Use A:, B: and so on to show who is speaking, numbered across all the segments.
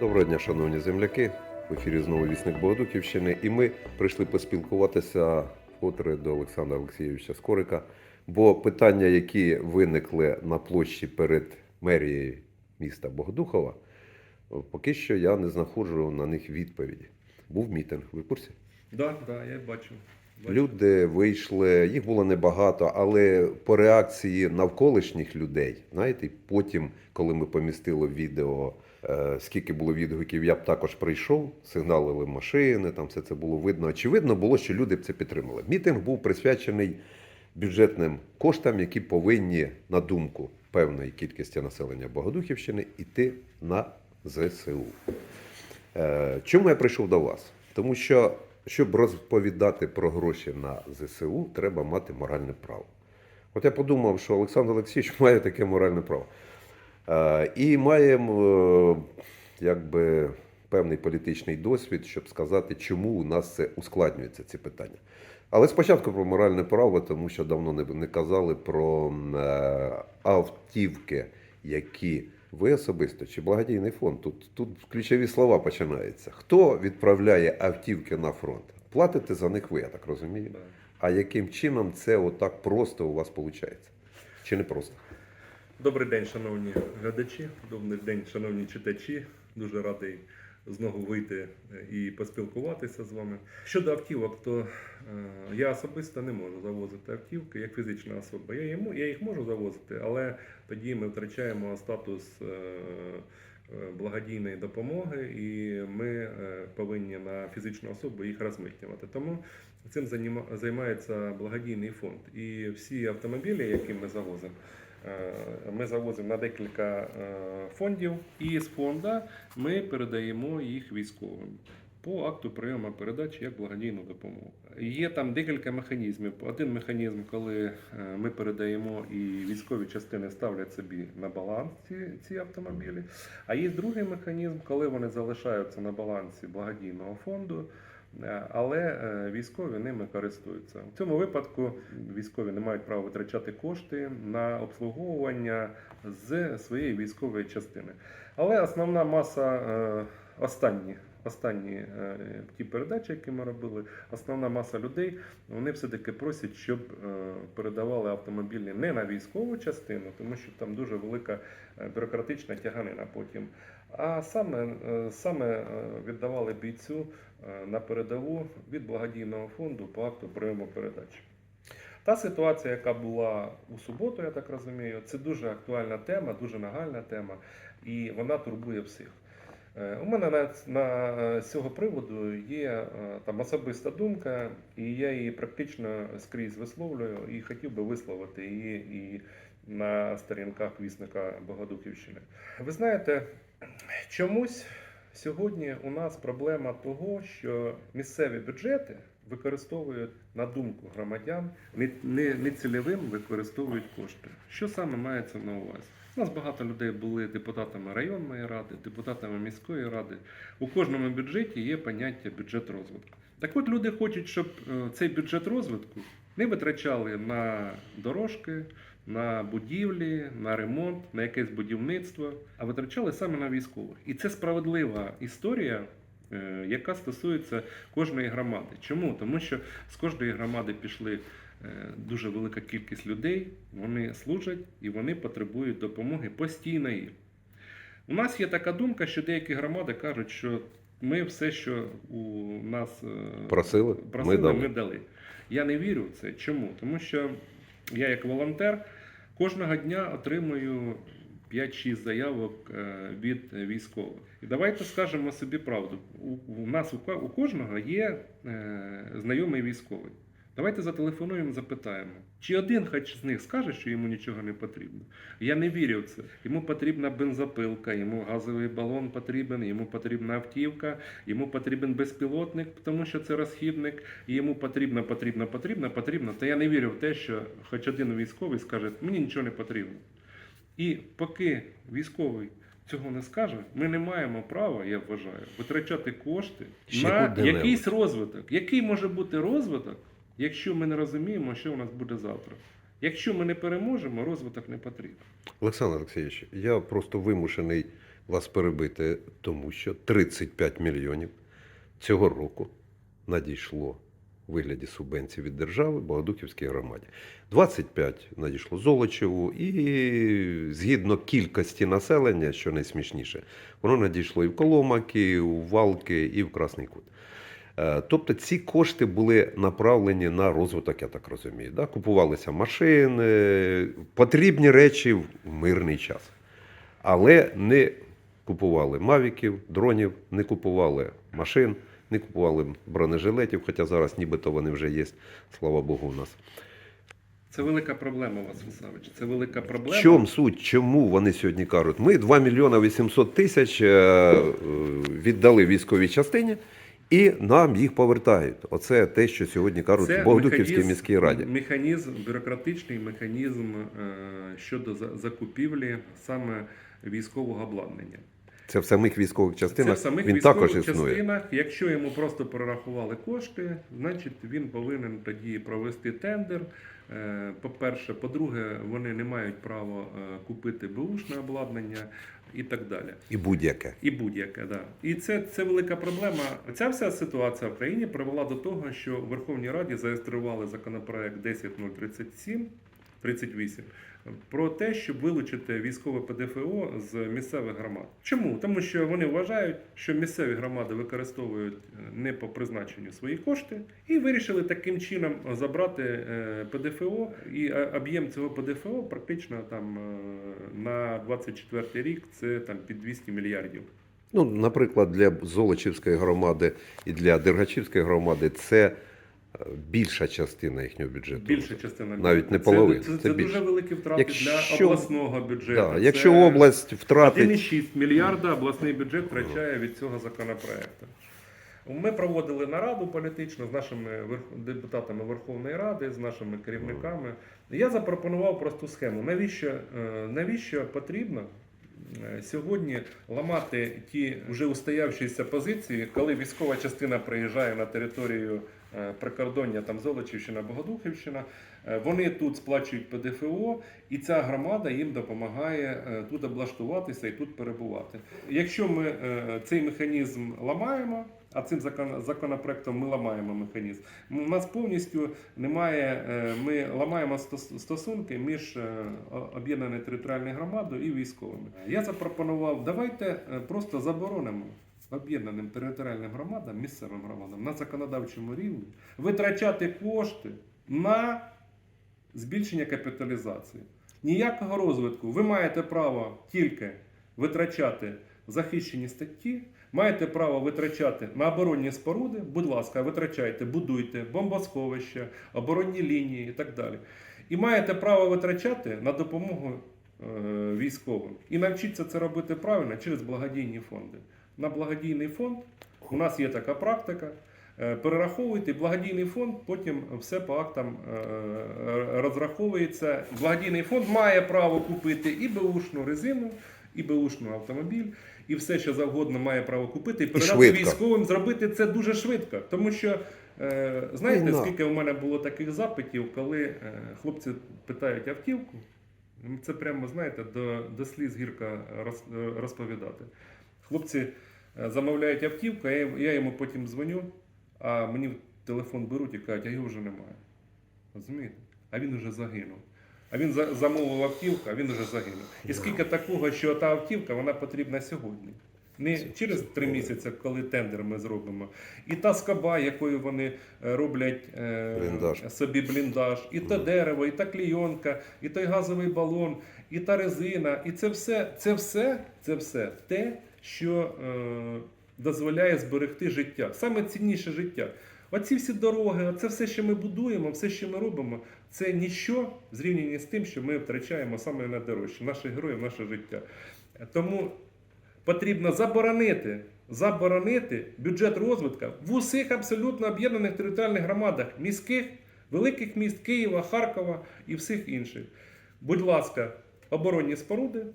A: Доброго дня, шановні земляки. В ефірі знову вісник Богодухівщини. І ми прийшли поспілкуватися вкотре до Олександра Олексійовича Скорика. Бо питання, які виникли на площі перед мерією міста Богодухова, поки що я не знаходжу на них відповіді. Був мітинг, ви в курсі?
B: Да, да, я бачу. Бачу.
A: Люди вийшли, їх було небагато, але по реакції навколишніх людей, знаєте, потім, коли ми помістили відео, скільки було відгуків, я б також прийшов, сигналили машини, там все це було видно. Очевидно було, що люди б це підтримали. Мітинг був присвячений бюджетним коштам, які повинні, на думку певної кількості населення Богодухівщини, йти на ЗСУ. Е, Чому я прийшов до вас? Тому що, щоб розповідати про гроші на ЗСУ, треба мати моральне право. От я подумав, що Олександр Олексійович має таке моральне право. Е, І маємо е, якби, певний політичний досвід, щоб сказати, чому у нас це ускладнюється ці питання. Але спочатку про моральне право, тому що давно не, казали про е, автівки, які ви особисто чи благодійний фонд. Тут, тут ключові слова починаються. Хто відправляє автівки на фронт? Платите за них ви, я так розумію. А яким чином це отак просто у вас виходить? Чи не просто?
B: Добрий день, шановні глядачі, добрий день, шановні читачі. Дуже радий знову вийти е, і поспілкуватися з вами. Щодо автівок, то е, я особисто не можу завозити автівки як фізична особа. Я, йому, я їх можу завозити, але тоді ми втрачаємо статус е, благодійної допомоги, і ми повинні на фізичну особу їх розмитнювати. Тому цим займається благодійний фонд. І всі автомобілі, які ми завозимо. Е, Ми завозимо на декілька е, фондів, і з фонду ми передаємо їх військовим по акту прийому передачі як благодійну допомогу. Є там декілька механізмів. Один механізм, коли е, ми передаємо і військові частини ставлять собі на баланс ці, ці автомобілі. А є другий механізм, коли вони залишаються на балансі благодійного фонду. Е, Але е, військові ними користуються. В цьому випадку військові не мають права витрачати кошти на обслуговування з своєї військової частини. Але основна маса е, останні. Останні ті передачі, які ми робили, основна маса людей вони все-таки просять, щоб передавали автомобілі не на військову частину, тому що там дуже велика бюрократична тяганина потім. А саме, е, саме е, віддавали бійцю е, на передову від благодійного фонду по акту прийому передач. Та ситуація, яка була у суботу, я так розумію, це дуже актуальна тема, дуже нагальна тема, і вона турбує всіх. У мене на, на з цього приводу є там особиста думка, і я її практично скрізь висловлюю і хотів би висловити її і на сторінках вісника Богодухівщини. Ви знаєте, чомусь сьогодні у нас проблема того, що місцеві бюджети використовують на думку громадян, не, не, не використовують кошти. Що саме мається на увазі? У нас багато людей були депутатами районної ради, депутатами міської ради. У кожному бюджеті є поняття бюджет розвитку. Так от люди хочуть, щоб е, цей бюджет розвитку не витрачали на дорожки, на будівлі, на ремонт, на якесь будівництво, а витрачали саме на військових. І це справедлива історія, е, яка стосується кожної громади. Чому? Тому що з кожної громади пішли е, дуже велика кількість людей, вони служать і вони потребують допомоги постійної. У нас є така думка, що деякі громади кажуть, що ми все, що у нас е,
A: Просили?
B: просили,
A: Ми
B: ми
A: дали.
B: дали. Я не вірю в це. Чому? Тому що я, як волонтер, кожного дня отримую 5-6 заявок е, від військових. І давайте скажемо собі правду. У, нас у, кожного є е, знайомий військовий. Давайте зателефонуємо, запитаємо, чи один хоч з них скаже, що йому нічого не потрібно. Я не вірю в це. Йому потрібна бензопилка, йому газовий балон потрібен, йому потрібна автівка, йому потрібен безпілотник, тому що це розхідник, і йому потрібно, потрібно, потрібно, потрібно. Та я не вірю в те, що хоч один військовий скаже, мені нічого не потрібно. І поки військовий цього не скаже, ми не маємо права, я вважаю, витрачати кошти
A: Ще
B: на якийсь розвиток. Який може бути розвиток, якщо ми не розуміємо, що у нас буде завтра? Якщо ми не переможемо, розвиток не потрібен.
A: Олександр Олексійович, я просто вимушений вас перебити, тому що 35 мільйонів цього року надійшло у вигляді субвенцій від держави Богодухівській громаді. 25 надійшло Золочеву, і згідно кількості населення, що найсмішніше, воно надійшло і в Коломаки, і в Валки, і в Красний Кут. Е, Тобто ці кошти були направлені на розвиток, я так розумію. Да? Купувалися машини, потрібні речі в мирний час. Але не купували мавіків, дронів, не купували машин, не купували бронежилетів, хоча зараз нібито вони вже є, слава Богу, у нас.
B: Це велика проблема, Василь Савич. Це велика
A: В
B: проблема.
A: чому суть? Чому вони сьогодні кажуть? Ми 2 мільйони 800 тисяч е, е, віддали військовій частині і нам їх повертають. Оце те, що сьогодні кажуть в Богодухівській
B: механізм-
A: міській раді.
B: Механізм, бюрократичний механізм е, щодо за- закупівлі саме військового обладнання.
A: Це в самих військових
B: Це
A: частинах
B: в самих
A: він
B: військових
A: також існує.
B: частинах. Якщо йому просто перерахували кошти, значить він повинен тоді провести тендер. Е, По-перше, по-друге, вони не мають права е, купити бушне обладнання і так далі.
A: І будь-яке.
B: І будь-яке, да. І це, це велика проблема. Ця вся ситуація в країні привела до того, що в Верховній Раді зареєстрували законопроект 10037 38 про те, щоб вилучити військове ПДФО з місцевих громад. Чому? Тому що вони вважають, що місцеві громади використовують е, не по призначенню свої кошти, і вирішили таким чином забрати е, ПДФО. І е, об'єм цього ПДФО практично там на 24 рік це там під 200 мільярдів.
A: Ну, наприклад, для Золочівської громади і для Дергачівської громади це більша частина їхнього бюджету.
B: Більша частина
A: Навіть не
B: Це-
A: половина,
B: Це, це,
A: це
B: дуже великі втрати
A: Якщо-
B: для обласного бюджету.
A: Да,
B: Це
A: якщо область втратить
B: 1,6 мільярда обласний бюджет втрачає від цього законопроекту. Ми проводили нараду політичну з нашими депутатами Верховної Ради, з нашими керівниками. Я запропонував просту схему. Навіщо, е, навіщо потрібно е, сьогодні ламати ті вже устоявшіся позиції, коли військова частина приїжджає на територію прикордоння, там Золочівщина, Богодухівщина, е, вони тут сплачують ПДФО, і ця громада їм допомагає е, тут облаштуватися і тут перебувати. Якщо ми е, цей механізм ламаємо, а цим законопроектом ми ламаємо механізм. У нас повністю немає. е, Ми ламаємо стосунки між е, об'єднаною територіальною громадою і військовими. Я запропонував, давайте е, просто заборонимо. Об'єднаним територіальним громадам, місцевим громадам на законодавчому рівні витрачати кошти на збільшення капіталізації. Ніякого розвитку. Ви маєте право тільки витрачати захищені статті, маєте право витрачати на оборонні споруди. Будь ласка, витрачайте, будуйте бомбосховища, оборонні лінії і так далі. І маєте право витрачати на допомогу е, військовим. І навчіться це робити правильно через благодійні фонди. На благодійний фонд у нас є така практика. Е, Перераховуйте благодійний фонд, потім все по актам е, розраховується. Благодійний фонд має право купити і беушну резину, і беушну автомобіль, і все, що завгодно має право купити, і передати військовим. Зробити це дуже швидко. Тому що е, знаєте, скільки у мене було таких запитів, коли е, хлопці питають автівку. Це прямо, знаєте, до, до сліз гірко роз, розповідати. Хлопці е, замовляють автівку, я, я йому потім дзвоню, а мені телефон беруть і кажуть, а його вже немає. Розумієте? А він вже загинув. А він замовив автівку, а він вже загинув. І скільки такого, що та автівка вона потрібна сьогодні. Не через три місяці, коли тендер ми зробимо. І та скоба, якою вони е, роблять е,
A: Бліндаж.
B: собі бліндаж, і то дерево, і та клійонка, і той газовий балон, і та резина. І це все, це все, це все те, що е, дозволяє зберегти життя. Саме цінніше життя. Оці всі дороги, оце все, що ми будуємо, все, що ми робимо, це ніщо в зрівнянні з тим, що ми втрачаємо саме найдорожче, наших героїв, наше життя. Тому потрібно заборонити, заборонити бюджет розвитку в усіх абсолютно об'єднаних територіальних громадах, міських, великих міст Києва, Харкова і всіх інших. Будь ласка, оборонні споруди,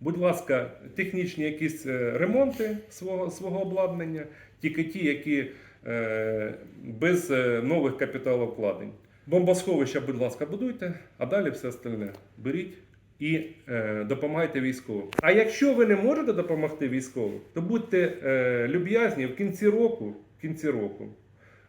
B: будь ласка, технічні якісь е, ремонти свого, свого обладнання, тільки ті, які е, без е, нових капіталовкладень. Бомбосховища, будь ласка, будуйте, а далі все остальне беріть і е, допомагайте військовим. А якщо ви не можете допомогти військовим, то будьте е, люб'язні в кінці року, в кінці року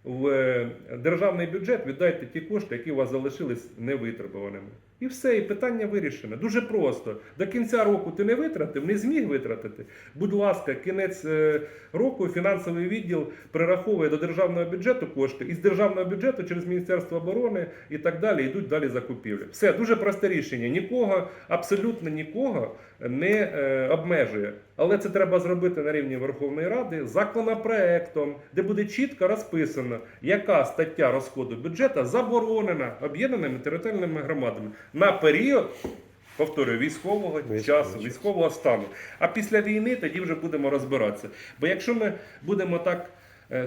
B: в е, державний бюджет віддайте ті кошти, які у вас залишились невитребуваними. І все, і питання вирішене. Дуже просто. До кінця року ти не витратив, не зміг витратити. Будь ласка, кінець е, року фінансовий відділ прираховує до державного бюджету кошти, і з державного бюджету через Міністерство оборони і так далі йдуть далі закупівлі. Все дуже просте рішення. Нікого, абсолютно нікого не е, обмежує. Але це треба зробити на рівні Верховної Ради законопроектом, де буде чітко розписано, яка стаття розходу бюджету заборонена об'єднаними територіальними громадами на період. Повторюю, військового
A: Військовий.
B: часу, військового стану. А після війни тоді вже будемо розбиратися. Бо якщо ми будемо так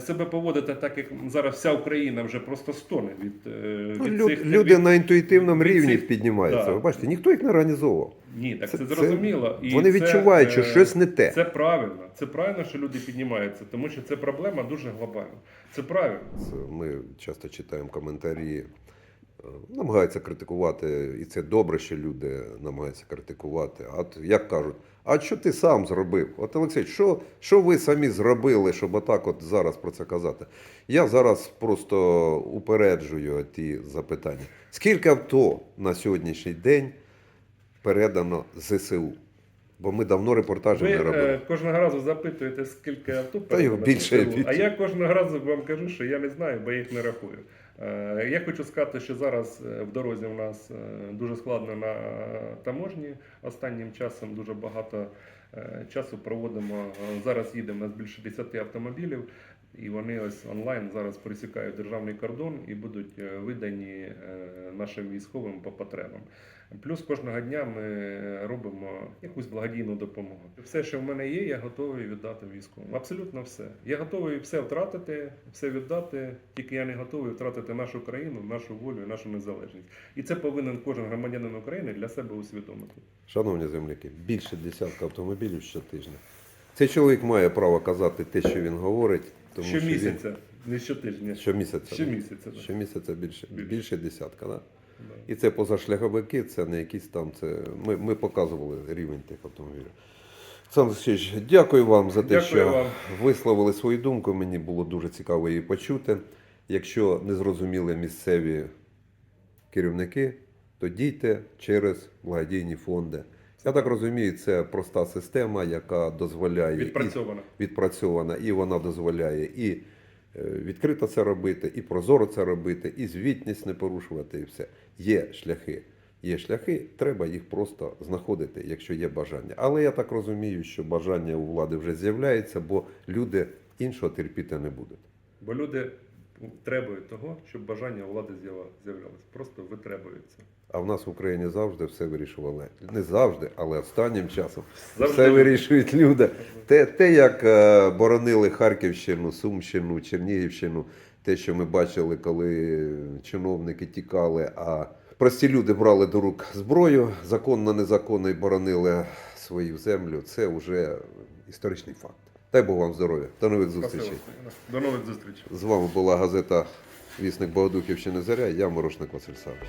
B: себе поводити, так як зараз вся Україна вже просто стоне від, е,
A: Ну,
B: від
A: Лю,
B: цих
A: люди
B: від-
A: на інтуїтивному
B: від
A: рівні
B: цих-
A: піднімаються.
B: Да.
A: Ви бачите, ніхто їх не організовував.
B: Ні, так
A: Це-
B: це, зрозуміло. І
A: Вони
B: це,
A: відчувають, що
B: е,
A: щось не те.
B: Це правильно. Це правильно, що люди піднімаються, тому що це проблема дуже глобальна. Це правильно.
A: Ми часто читаємо коментарі, е, намагаються критикувати, і це добре, що люди намагаються критикувати. А от як кажуть, а що ти сам зробив? От Олексій, що, що ви самі зробили, щоб отак от зараз про це казати? Я зараз просто упереджую ті запитання. Скільки авто на сьогоднішній день передано ЗСУ? Бо ми давно репортажів
B: Ви
A: не робили.
B: е, кожного разу запитуєте, скільки авто
A: Та його більше,
B: ЗСУ,
A: більше.
B: А я кожного разу вам кажу, що я не знаю, бо я їх не рахую. Е, Я хочу сказати, що зараз е, в дорозі у нас е, дуже складно на таможні. Останнім часом дуже багато часу проводимо. Зараз їдемо з більше 10 автомобілів, і вони ось онлайн зараз пересікають державний кордон і будуть е, видані е, нашим військовим по потребам. Плюс кожного дня ми робимо якусь благодійну допомогу. Все, що в мене є, я готовий віддати військовим. Абсолютно все. Я готовий все втратити, все віддати, тільки я не готовий втратити нашу країну, нашу волю нашу незалежність. І це повинен кожен громадянин України для себе усвідомити.
A: Шановні земляки, більше десятка автомобілів щотижня. Цей чоловік має право казати те, що він говорить, тому що він
B: Щомісяця, не щотижня.
A: щомісяця.
B: Щомісяця. да.
A: Щомісяця більше,
B: Більше.
A: більше десятка. Да?
B: Да.
A: І це позашляховики, це не якісь там. Це... Ми, ми показували рівень тих автомобілів. Олександр Олексійович, дякую вам за те,
B: Дякую
A: що
B: вам.
A: висловили свою думку. Мені було дуже цікаво її почути. Якщо не зрозуміли місцеві керівники, то дійте через благодійні фонди. Я так розумію, це проста система, яка дозволяє і відпрацьована, і вона дозволяє і е, відкрито це робити, і прозоро це робити, і звітність не порушувати, і все. Є шляхи. Є шляхи, треба їх просто знаходити, якщо є бажання. Але я так розумію, що бажання у влади вже з'являється, бо люди іншого терпіти не будуть.
B: Бо люди требують того, щоб бажання влади з'являлося. Просто витребуються.
A: А в нас в Україні завжди все вирішували. Не завжди, але останнім часом
B: Завжди
A: все вирішують люди. Те, те, як е, боронили Харківщину, Сумщину, Чернігівщину, те, що ми бачили, коли чиновники тікали, а прості люди брали до рук зброю, законно, незаконно і боронили свою землю, це вже історичний факт. Дай Бог вам здоров'я. До нових зустрічей.
B: До нових зустрічей.
A: З вами була газета Вісник Богодухівщини Заря. Я Морошник Василь Савич.